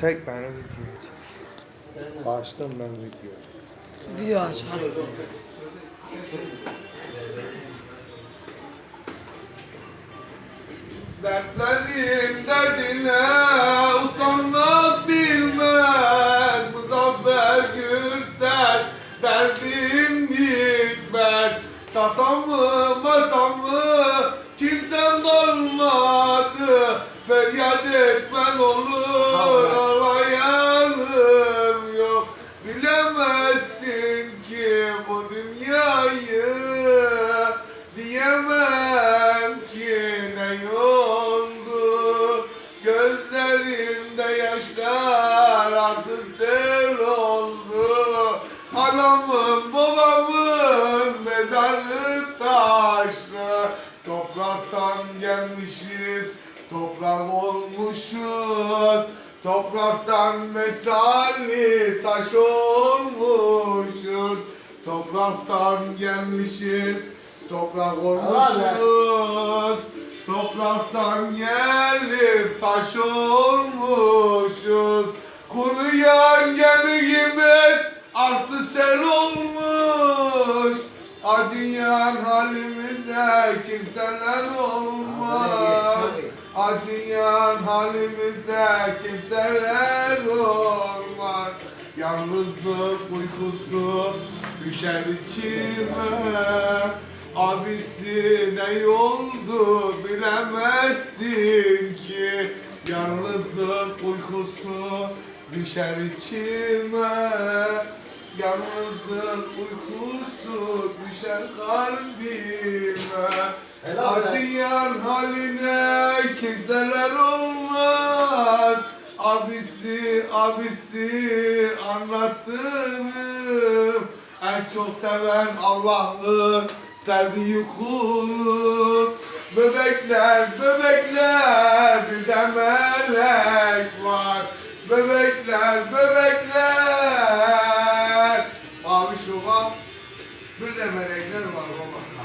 Çek beni video çek. Açtım ben video. Video açar. Dertlerim derdine usanmak bilmez Muzaffer Gürses derdin bitmez Tasam mı masam mı kimsem dolmadı Feryat etmen olur Anamın babamın mezarı taşlı. Topraktan gelmişiz toprak olmuşuz. Topraktan mesali taş olmuşuz. Topraktan gelmişiz toprak olmuşuz. Topraktan gelip taş olmuşuz. Kuruyan gemimiz sel olmuş. Acıyan halimize kimseler olmaz. Acıyan halimize kimseler olmaz. Yalnızlık uykusu düşer içime. Abisi ne oldu bilemezsin ki. Yalnızlık uykusu düşer içime Yalnızlık uykusu düşer kalbime. Acıyan haline kimseler olmaz. Abisi abisi anlattığım En çok seven Allah'ın sevdiği kulu. Bebekler bebekler bir de melek var. Bebekler bebekler Böyle melekler var baba.